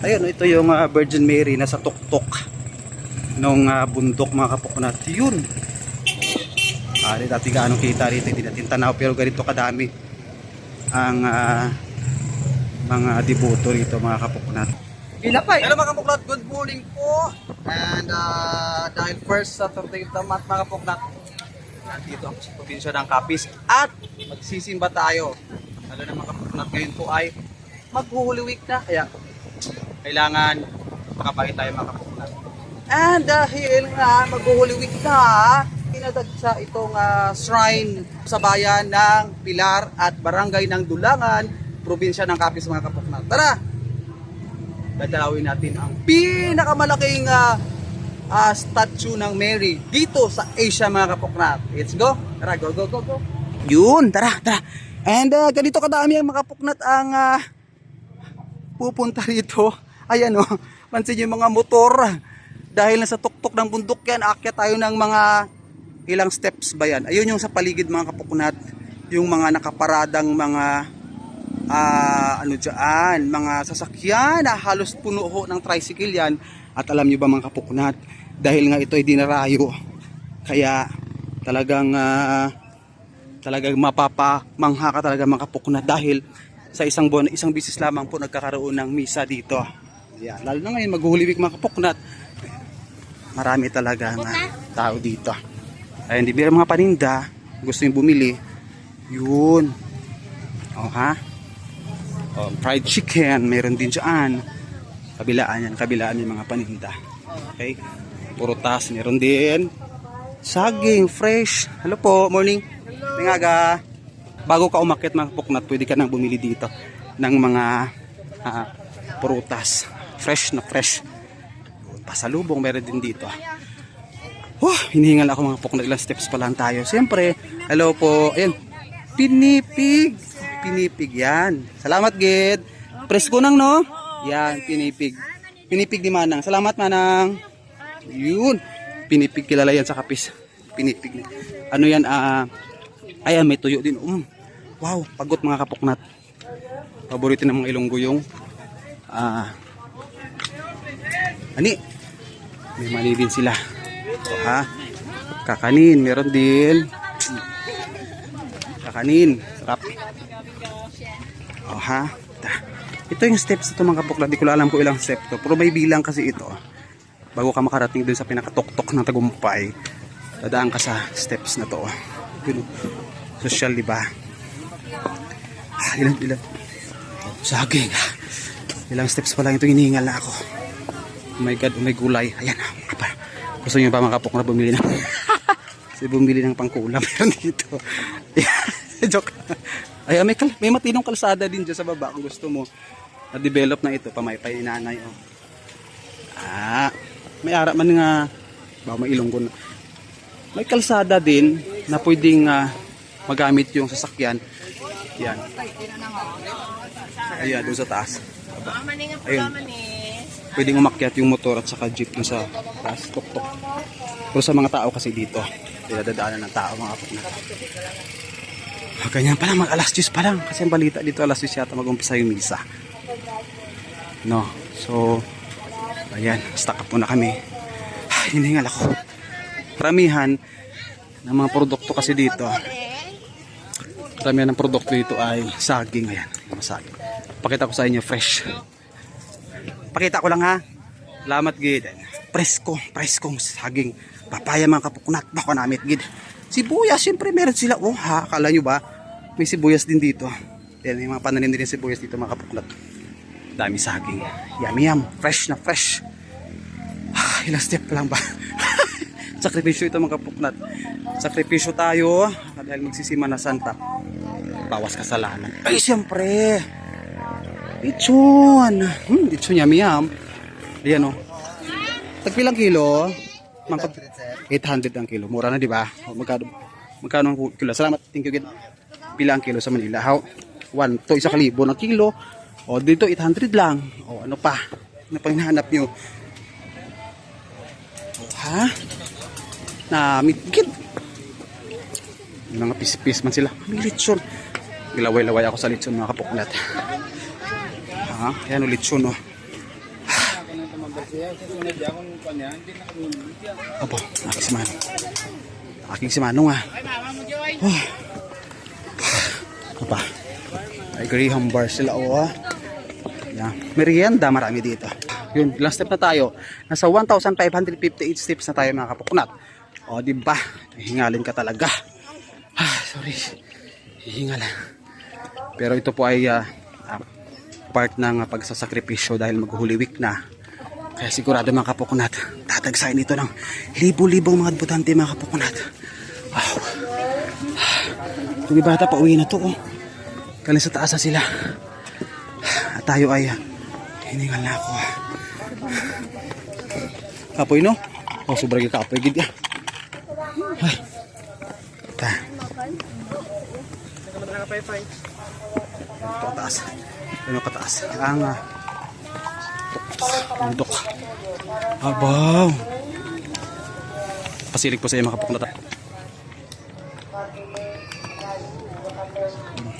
Ayun, ito yung ah, Virgin Mary nasa tuktok nung ah, bundok mga kapuknat. Yun. Ah, di dati gaano kita rito, hindi natin tanaw pero ganito kadami ang ah, mga deboto rito mga kapuknat. Ilapay! Hello mga kapuknat, good morning po! And uh, dahil first Saturday of the month mga kapuknat, nandito ako sa probinsya ng Capiz at magsisimba tayo. Lalo na mga kapuknat ngayon po ay maghuhuli week na kaya kailangan makapahit tayo mga kapuknat. And dahil nga maghuhuli week na, pinadagsa itong ah, shrine sa bayan ng Pilar at barangay ng Dulangan, probinsya ng Capiz mga kapuknat. Tara! dadalawin natin ang pinakamalaking ah, ah, statue ng Mary dito sa Asia mga kapoknat. Let's go. Tara, go, go, go, go. Yun, tara, tara. And uh, ganito kadami ang mga ang ah, pupunta rito. Ayan o, oh, pansin yung mga motor. Dahil nasa tuktok ng bundok yan, akyat tayo ng mga ilang steps ba yan. Ayun yung sa paligid mga kapuknat. Yung mga nakaparadang mga ah, ano dyan, mga sasakyan na halos puno ho ng tricycle yan. At alam nyo ba mga kapuknat, dahil nga ito ay dinarayo, kaya talagang ah, talagang mapapamangha ka talaga mga kapuknat dahil sa isang buwan, isang bisis lamang po nagkakaroon ng misa dito. Yan. Lalo na ngayon, maghuhuliwik mga kapuknat. Marami talaga nga tao dito. Ay, hindi bira mga paninda, gusto yung bumili, yun. O ha? O, fried chicken, meron din dyan. Kabilaan yan, kabilaan yung mga paninda. Okay? Purutas, meron din. Saging, fresh. Hello po, morning. Tingaga. Bago ka umakit mga puknat, pwede ka nang bumili dito ng mga ah, prutas. Fresh na fresh. Pasalubong meron din dito. Oh, hinihingal ako mga puknat. Ilang steps pa lang tayo. Siyempre, hello po. Ayan, pinipig. Pinipig yan. Salamat, Gid. Presko nang, no? Yan, pinipig. Pinipig ni Manang. Salamat, Manang. Yun. Pinipig kilala yan sa kapis. Pinipig. Ano yan, ah... ayan, may tuyo din. Um, wow, pagod mga kapuknat. Paborito ng mga ilonggo yung... Ah... ani? May mani din sila. O, ha? Kakanin, meron din. Kakanin, sarap. O ha? Ta- Ito yung steps ito mga kapukla. Di ko alam kung ilang step to. Pero may bilang kasi ito. Bago ka makarating dun sa pinakatuktok ng tagumpay, dadaan ka sa steps na to. Yun, social, di ba? Ah, ilan, ilan? Saging. Ilang steps pa lang ito hinihingal na ako. Oh my God, oh my gulay. Ayan. ah, pa. Gusto nyo ba mga kapukla bumili ng... Kasi bumili ng pangkulam meron dito. Joke. Ay, may, kal- may matinong kalsada din dyan sa baba kung gusto mo. Na-develop na ito, pamaypay ni nanay. Oh. Ah, may ara man nga, ba may ilonggo na. May kalsada din na pwedeng ah, magamit yung sasakyan. Yan. Ayan, doon sa taas. Ayun. Pwedeng umakyat yung motor at saka jeep dun sa taas, tok-tok. Pero sa mga tao kasi dito, dinadadaanan ng tao mga kapag na. Ah, Ganyan pa lang, mag alas 10 pa lang. Kasi ang balita dito, alas 10 yata mag-umpisa yung misa. No, so, ayan, stuck up muna kami. Ay, hinihingal ako. Karamihan ng mga produkto kasi dito, karamihan ng produkto dito ay saging. Ayan, yung saging. Pakita ko sa inyo, fresh. Pakita ko lang ha. Salamat, gid. Presko, preskong saging. Papaya mga kapuknat. Bako namit, gid. Sibuyas, siyempre meron sila. Oh, ha, akala nyo ba? May sibuyas din dito. Yan, yung mga pananim din sibuyas dito mga kapuknat. Dami saging. Yummy yum. Fresh na fresh. Ah, ilang step lang ba? Sakripisyo ito mga kapuknat. Sakripisyo tayo dahil magsisima na Santa. Bawas kasalanan. Ay, siyempre. Lechon. Hmm, lechon yummy yum. Ayan o. Tagpilang kilo? Mangkot. 800 ang kilo. Mura na, di ba? O, magkano, magkano ang kilo? Salamat. Thank you, Gid. Pila kilo sa Manila? How? One, to isa kalibo ng kilo. O, dito 800 lang. O, ano pa? Ano pa hinahanap nyo? Ha? Na. Yung mga pis-pis man sila. Lechon. Gilaway-laway ako sa lechon mga kapuklat. Ha? Ayan o lechon o. Opo, aking si Manong. Aking si Manong ah. Oh. Apa? Ay, Graham bar sila oh ah. Yan. Merienda marami dito. Yun, last step na tayo. Nasa 1,558 steps na tayo mga kapuknat. O, di ba? Hihingalin ka talaga. Ah, sorry. Hihingalan. Pero ito po ay ah, ah, part ng pagsasakripisyo dahil mag-Holy Week na. Kaya sigurado mga kapukunat, tatagsayin ito ng libo-libong mga butante mga kapukunat. Wow. Yung bata pa uwi na to oh. Galing sa taas sila. At tayo ay ah, hiningal na ako ah. Kapoy no? Oh, sobrang kapoy gid ya. Ay. Ta. Ito kataas. Ano kataas? Ang Bundok. Abaw. Pasilig po sa iyo makapukunat.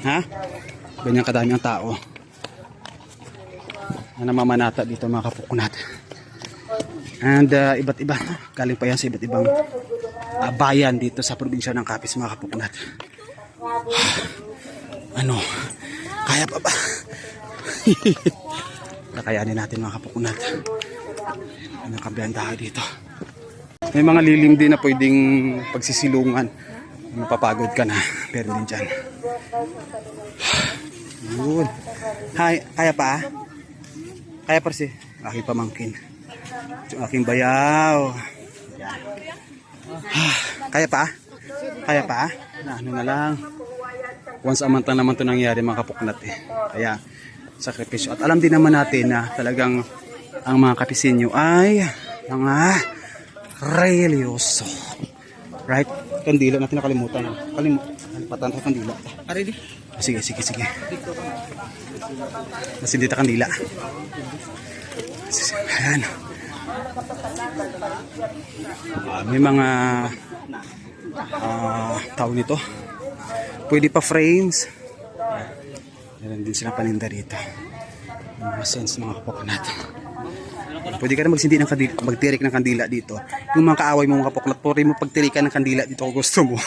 Ha? Ganyan kadami ang tao. Na namamanata dito mga kapukunat. And uh, iba't iba. Galing pa yan sa iba't ibang uh, bayan dito sa probinsya ng Capiz mga kapukunat. Ano? Kaya pa ba? Kakayanin natin mga kapukunat. Ano kabihan tayo dito? May mga lilim din na pwedeng pagsisilungan. Mapapagod ka na. Pero din dyan. Yun. Hay, kaya pa? Kaya pa si aking pamangkin. Yung aking bayaw. Kaya pa? Kaya pa? Na ano na lang. Once a month lang naman ito nangyari mga kapuknat eh. Kaya sakripisyo. At alam din naman natin na talagang ang mga kapisinyo ay mga religyoso. Right? Kandila natin nakalimutan. Kalimutan. Patan sa kandila. Ari di. Sige, sige, sige. Mas hindi ta kandila. Ayan. Ah, may mga ah tao nito. Pwede pa frames. Meron din silang paninda. Yung Mga sense mga kapokunat. Pwede ka na magsindi ng kandila, magtirik ng kandila dito. Yung mga kaaway mo mga kapokunat, pwede mo pagtirikan ng kandila dito kung gusto mo.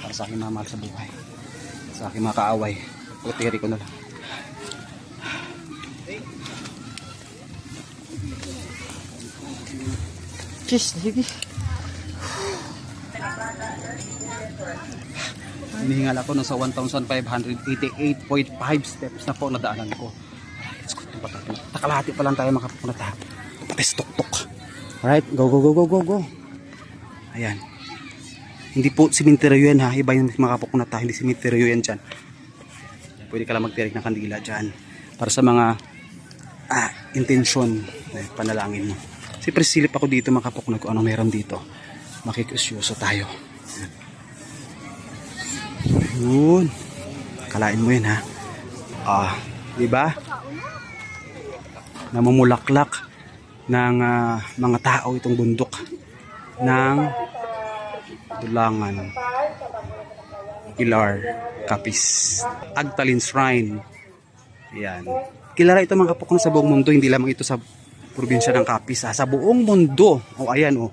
Para sa aking mga mahal sa buhay. Sa aking mga kaaway. Pagtiri ko na lang. Cheers, sige. Hinihingal ako nung sa 1,588.5 steps na po nadaanan ko. Let's go. Takalahati pa lang tayo makapunta tayo. Patis tok-tok. Alright, go, go, go, go, go, go. Ayan. Hindi po simenteryo yan ha. Iba yung makapukunat tayo. Hindi simenteryo yan dyan. Pwede ka lang magtirik ng kandila dyan. Para sa mga ah, intensyon na panalangin mo. Siyempre silip ako dito makapukunat ko ano meron dito. Makikusyoso tayo. Yun. Kalain mo yun ha. Ah, di ba? Namumulaklak ng ah, mga tao itong bundok ng Tulangan Pilar Capis Agtalin Shrine yan kilala ito mga kapukon sa buong mundo hindi lamang ito sa probinsya ng Capiz ha. sa buong mundo o ayan o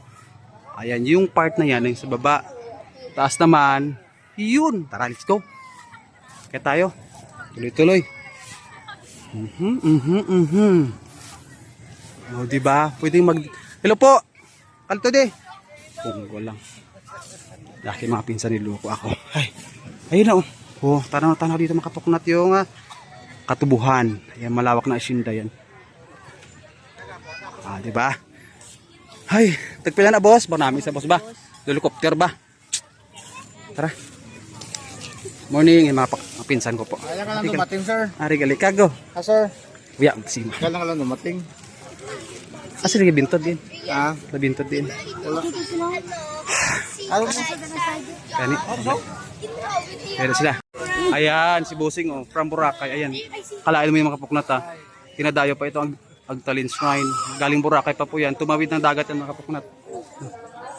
ayan yung part na yan yung sa baba taas naman yun tara let's go kaya tayo tuloy tuloy mhm mhm mhm o diba pwedeng mag hello po kalto de kung lang Laki mga pinsan niloko ako. Ay, ayun na oh. Oh, tanaw-tanaw dito makapuknat yung ah, katubuhan. Ayan, malawak na asyenda yan. Ah, di ba? Ay, tagpila na boss. Ba namin sa boss ba? Helicopter ba? Tara. Morning, mga, pak- pinsan ko po. Kaya ka lang dumating, sir. Ari gali kago. Ah, sir. Uya, magsima. Kaya lang ka lang dumating. Asa lagi bintod din. Ah, Labintod din. ano mo? Kani. Ayan sila. Ayan, si Busing oh, from Boracay. Ayan. Kalain mo yung mga kapuknat ha. Tinadayo pa ito ang Agtalin Shrine. Galing Boracay pa po yan. Tumawid ng dagat yung mga kapuknat.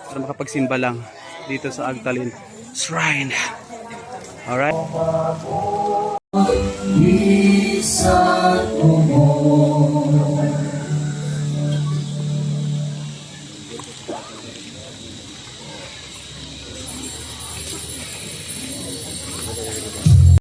Para makapagsimba lang dito sa Agtalin Shrine. Alright.